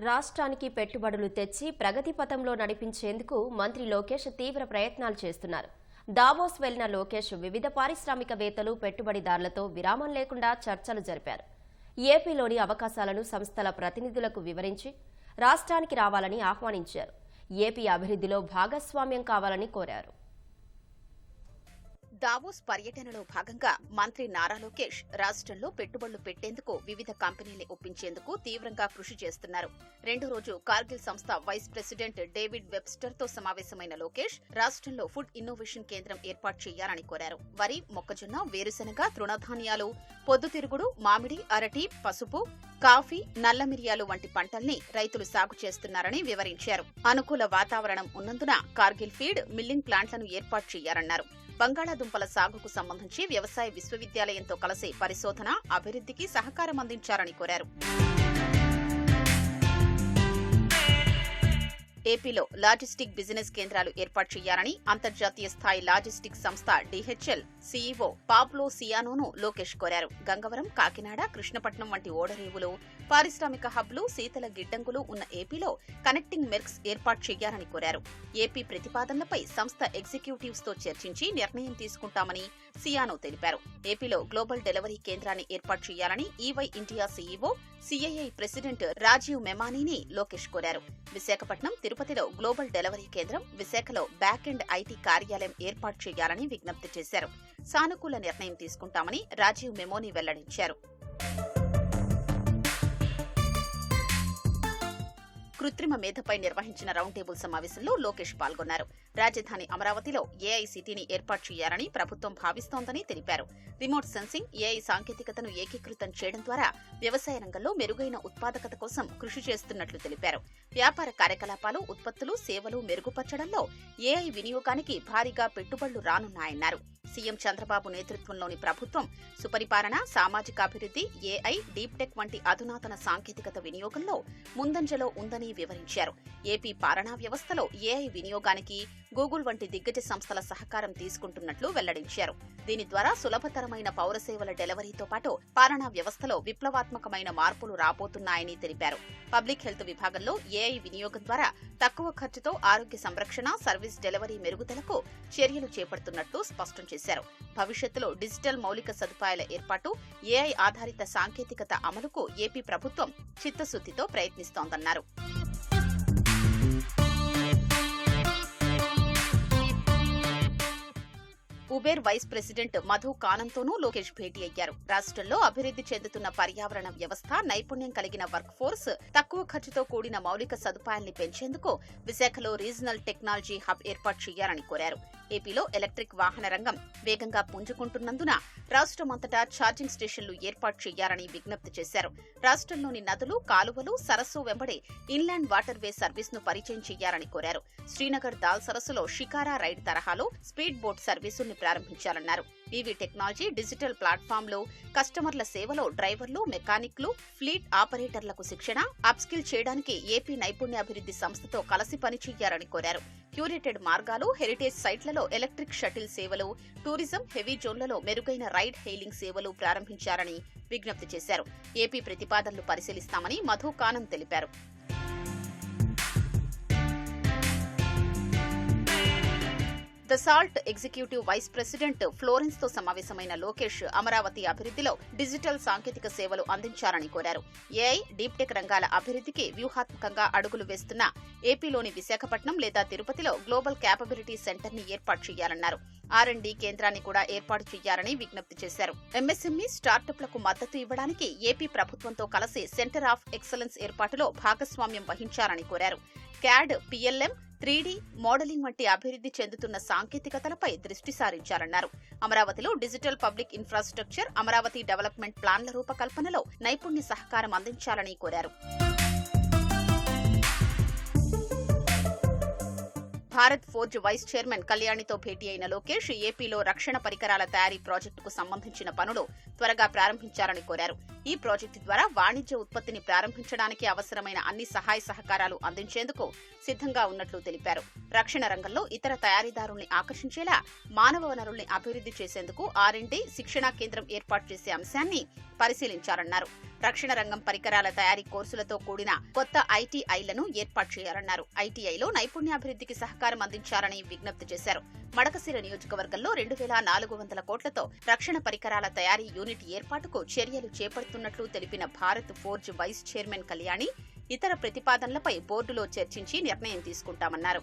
రాష్ట్రానికి పెట్టుబడులు తెచ్చి ప్రగతి పథంలో నడిపించేందుకు మంత్రి లోకేష్ తీవ్ర ప్రయత్నాలు చేస్తున్నారు. దావోస్ వెళ్ళిన లోకేష్ వివిధ పారిశ్రామికవేత్తలు పెట్టుబడిదారులతో విరామం లేకుండా చర్చలు జరిపారు. ఏపీలోని అవకాశాలను సంస్థల ప్రతినిధులకు వివరించి రాష్ట్రానికి రావాలని ఆహ్వానించారు. ఏపీ అభివృద్ధిలో భాగస్వామ్యం కావాలని కోరారు. దావోస్ పర్యటనలో భాగంగా మంత్రి నారా లోకేష్ రాష్ట్రంలో పెట్టుబడులు పెట్టేందుకు వివిధ కంపెనీల్ని ఒప్పించేందుకు తీవ్రంగా కృషి చేస్తున్నారు. రెండో రోజు కార్గిల్ సంస్థ వైస్ ప్రెసిడెంట్ డేవిడ్ వెబ్స్టర్తో సమావేశమైన లోకేష్ రాష్ట్రంలో ఫుడ్ ఇన్నోవేషన్ కేంద్రం ఏర్పాటు చేయాలని కోరారు. వరి మొక్కజొన్న వేరుశెనగ తృణధాన్యాలు పొద్దుతిరుగుడు మామిడి అరటి పసుపు కాఫీ నల్ల మిరియాలు వంటి పంటల్ని రైతులు సాగు చేస్తున్నారని వివరించారు. అనుకూల వాతావరణం ఉన్నందున కార్గిల్ ఫీడ్ మిల్లింగ్ ప్లాంట్లను ఏర్పాటు చేయాలన్నారు. బంగాళాదుంపల సాగుకు సంబంధించి వ్యవసాయ విశ్వవిద్యాలయంతో కలిసి పరిశోధన అభివృద్ధికి సహకారం అందించారని కోరారు. ఏపీలో లాజిస్టిక్ బిజినెస్ కేంద్రాలు ఏర్పాటు చేయాలని అంతర్జాతీయ స్థాయి లాజిస్టిక్ సంస్థ డిహెచ్ఎల్ సీఈఓ పాప్లో సియానోను లోకేష్ కోరారు. గంగవరం కాకినాడ కృష్ణపట్నం వంటి ఓడరేవులు పారిశ్రామిక హబ్లు శీతల గిడ్డంగులు ఉన్న ఏపీలో కనెక్టింగ్ మెర్క్స్ ఏర్పాటు చేయాలని కోరారు. ఏపీ ప్రతిపాదనలపై సంస్థ ఎగ్జిక్యూటివ్స్తో చర్చించి నిర్ణయం తీసుకుంటామని సియానో తెలిపారు. ఏపీలో గ్లోబల్ డెలివరీ కేంద్రాన్ని ఏర్పాటు చేయాలని EY India CEO CII president Rajeev Memani Lokesh కోరారు. విశాఖపట్నం తిరుపతిలో గ్లోబల్ డెలివరీ కేంద్రం విశాఖలో బ్యాక్ ఎండ్ ఐటీ కార్యాలయం ఏర్పాటు చేయాలని విజ్ఞప్తి చేశారు. సానుకూల నిర్ణయం తీసుకుంటామని రాజీవ్ మెమోని వెల్లడించారు. కృత్రిమ మేధపై నిర్వహించిన రౌండ్ టేబుల్ సమావేశంలో లోకేష్ పాల్గొన్నారు. రాజధాని అమరావతిలో ఏఐసిటీని ఏర్పాటు చేయాలని ప్రభుత్వం భావిస్తోందని తెలిపారు. రిమోట్ సెన్సింగ్ ఏఐ సాంకేతికతను ఏకీకృతం చేయడం ద్వారా వ్యవసాయ రంగంలో మెరుగైన ఉత్పాదకత కోసం కృషి చేస్తున్నట్లు తెలిపారు. వ్యాపార కార్యకలాపాలు ఉత్పత్తులు సేవలు మెరుగుపరచడంలో ఏఐ వినియోగానికి భారీగా పెట్టుబడులు రానున్నాయన్నారు. సీఎం చంద్రబాబు నేతృత్వంలోని ప్రభుత్వం సుపరిపాలన సామాజికాభివృద్ధి ఏఐ డీప్ టెక్ వంటి అధునాతన సాంకేతికత వినియోగంలో ముందంజలో ఉందని వివరించారు. ఏపీ పాలనా వ్యవస్థలో ఏఐ వినియోగానికి గూగుల్ వంటి దిగ్గజ సంస్థల సహకారం తీసుకుంటున్నట్లు వెల్లడించారు. దీని ద్వారా సులభతరమైన పౌర సేవల డెలివరీతో పాటు పాలనా వ్యవస్థలో విప్లవాత్మకమైన మార్పులు రాబోతున్నాయని తెలిపారు. పబ్లిక్ హెల్త్ విభాగంలో ఏఐ వినియోగం ద్వారా తక్కువ ఖర్చుతో ఆరోగ్య సంరక్షణ సర్వీస్ డెలివరీ మెరుగుదలకు చర్యలు చేపడుతున్నట్లు స్పష్టం చేశారు. భవిష్యత్తులో డిజిటల్ మౌలిక సదుపాయాల ఏర్పాటు ఏఐ ఆధారిత సాంకేతికత అమలుకు ఏపీ ప్రభుత్వం చిత్తశుద్దితో ప్రయత్నిస్తోందన్నారు. ఉబేర్ వైస్ ప్రెసిడెంట్ మధు కానంతోనూ లోకేష్ భేటీ అయ్యారు. రాష్ట్రంలో అభివృద్ధి చెందుతున్న పర్యావరణ వ్యవస్థ నైపుణ్యం కలిగిన వర్క్ ఫోర్స్ తక్కువ ఖర్చుతో కూడిన మౌలిక సదుపాయాల్ని పెంచేందుకు విశాఖలో రీజనల్ టెక్నాలజీ హబ్ ఏర్పాటు చేయాలని కోరారు. ఏపీలో ఎలక్ట్రిక్ వాహన రంగం వేగంగా పుంజుకుంటున్నందున రాష్ట్రమంతటా ఛార్జింగ్ స్టేషన్లు ఏర్పాటు చేయాలని విజ్ఞప్తి చేశారు. రాష్ట్రంలోని నదులు కాలువలు సరస్సు వెంబడి ఇన్లాండ్ వాటర్ వే సర్వీస్ను పరిచయం చేయాలని కోరారు. శ్రీనగర్ దాల్ సరస్సులో షికారా రైడ్ తరహాలో స్పీడ్ బోట్ సర్వీసుల్ని ప్రారంభించాలన్నారు. వివి టెక్నాలజీ డిజిటల్ ప్లాట్ఫామ్లో కస్టమర్ల సేవలో డ్రైవర్లు మెకానిక్లు ఫ్లీట్ ఆపరేటర్లకు శిక్షణ అప్స్కిల్ చేయడానికి ఏపీ నైపుణ్యాభివృద్ధి సంస్థతో కలిసి పనిచేయాలని కోరారు. క్యూరేటెడ్ మార్గాలు హెరిటేజ్ సైట్లలో ఎలక్ట్రిక్ షటిల్ సేవలు టూరిజం హెవీ జోన్లలో మెరుగైన రైడ్ హెయిలింగ్ సేవలు ప్రారంభించారని విజ్ఞప్తి చేశారు. ఏపీ ప్రతిపాదనలు పరిశీలిస్తామని మధు కానం తెలిపారు. The Salt executive vice president ఫ్లోరెన్స్తో సమావేశమైన లోకేష్ అమరావతి అభివృద్ధిలో డిజిటల్ సాంకేతిక సేవలు అందించాలని కోరారు. ఏఐ డీప్టెక్ రంగాల అభివృద్ధికి వ్యూహాత్మకంగా అడుగులు వేస్తున్న ఏపీలోని విశాఖపట్నం లేదా తిరుపతిలో గ్లోబల్ క్యాపబిలిటీ సెంటర్ని ఏర్పాటు చేయాలన్నారు. ఆర్ అండ్ డి కేంద్రాన్ని కూడా ఏర్పాటు చేయాలని విజ్ఞప్తి చేశారు. ఎంఎస్ఎంఈ స్టార్టప్లకు మద్దతు ఇవ్వడానికి ఏపీ ప్రభుత్వంతో కలిసి సెంటర్ ఆఫ్ ఎక్సలెన్స్ ఏర్పాటులో భాగస్వామ్యం వహించాలని కోరారు. క్యాడ్ పిఎల్ఎం త్రీడీ మోడలింగ్ వంటి అభివృద్ధి చెందుతున్న సాంకేతికతలపై దృష్టి సారించాలన్నారు అమరావతిలో digital public infrastructure Amaravati development ప్లాన్ల రూపకల్పనలో నైపుణ్య సహకారం అందించాలని కోరారు. భారత్ ఫోర్జ్ వైస్ చైర్మన్ కళ్యాణితో భేటీ అయిన లోకేష్ ఏపీలో రక్షణ పరికరాల తయారీ ప్రాజెక్టుకు సంబంధించిన పనులు త్వరగా ప్రారంభించాలని కోరారు. ఈ ప్రాజెక్టు ద్వారా వాణిజ్య ఉత్పత్తిని ప్రారంభించడానికి అవసరమైన అన్ని సహాయ సహకారాలు అందించేందుకు సిద్ధంగా ఉన్నట్లు తెలిపారు. రక్షణ రంగంలో ఇతర తయారీదారుల్ని ఆకర్షించేలా మానవ వనరుల్ని అభివృద్ధి చేసేందుకు ఆర్ఎండి శిక్షణా కేంద్రం ఏర్పాటు చేసే అంశాన్ని పరిశీలించారన్నారు రక్షణ రంగం పరికరాల తయారీ కోర్సులతో కూడిన కొత్త ఐటీఐలను ఏర్పాటు చేయాలన్నారు. ఐటీఐలో నైపుణ్యాభివృద్ధికి సహకారం అందించాలని విజ్ఞప్తి చేశారు. మడకశిర నియోజకవర్గంలో రెండు వేల నాలుగు వందల కోట్లతో రక్షణ పరికరాల తయారీ యూనిట్ ఏర్పాటుకు చర్యలు చేపడుతున్నట్లు తెలిపిన Bharat Forge vice chairman Kalyani ఇతర ప్రతిపాదనలపై బోర్డులో చర్చించి నిర్ణయం తీసుకుంటామన్నారు.